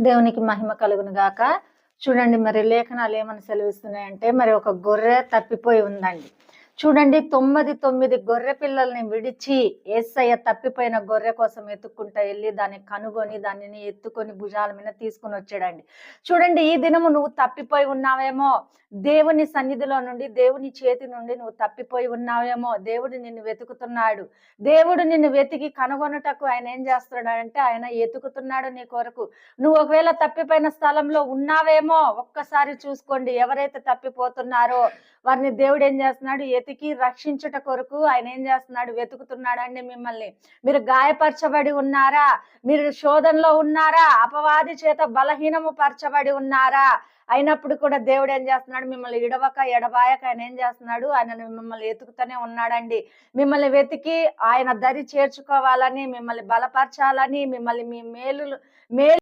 దేవునికి మహిమ కలుగును గాక. చూడండి మరి లేఖనాలు ఏమని సెలవిస్తున్నాయంటే మరి ఒక గొర్రె తప్పిపోయి ఉందండి. చూడండి తొమ్మిది తొమ్మిది గొర్రె పిల్లల్ని విడిచి ఏసయ్య తప్పిపోయిన గొర్రె కోసం ఎత్తుక్కుంటా వెళ్ళి దాన్ని కనుగొని దానిని ఎత్తుకొని భుజాల మీద తీసుకుని వచ్చాడండి. చూడండి ఈ దినము నువ్వు తప్పిపోయి ఉన్నావేమో. దేవుని సన్నిధిలో నుండి దేవుని చేతి నుండి నువ్వు తప్పిపోయి ఉన్నావేమో. దేవుడు నిన్ను వెతుకుతున్నాడు. దేవుడు నిన్ను వెతికి కనుగొనుటకు ఆయన ఏం చేస్తున్నాడంటే ఆయన ఎతుకుతున్నాడు నీ కొరకు. నువ్వు ఒకవేళ తప్పిపోయిన స్థలంలో ఉన్నావేమో ఒక్కసారి చూసుకోండి ఎవరైతే తప్పిపోతున్నారో వారిని దేవుడు ఏం చేస్తున్నాడు? ఎతికి రక్షించుట కొరకు ఆయన ఏం చేస్తున్నాడు? వెతుకుతున్నాడండి మిమ్మల్ని. మీరు గాయపరచబడి ఉన్నారా? మీరు శోధనలో ఉన్నారా? అపవాది చేత బలహీనము పరచబడి ఉన్నారా? అయినప్పుడు కూడా దేవుడు ఏం చేస్తున్నాడు? మిమ్మల్ని ఇడవక ఎడబాయక ఆయన ఏం చేస్తున్నాడు? ఆయన మిమ్మల్ని ఎతుకుతూనే ఉన్నాడండి. మిమ్మల్ని వెతికి ఆయన దరి చేర్చుకోవాలని మిమ్మల్ని బలపరచాలని మిమ్మల్ని మీ మేలు మేలు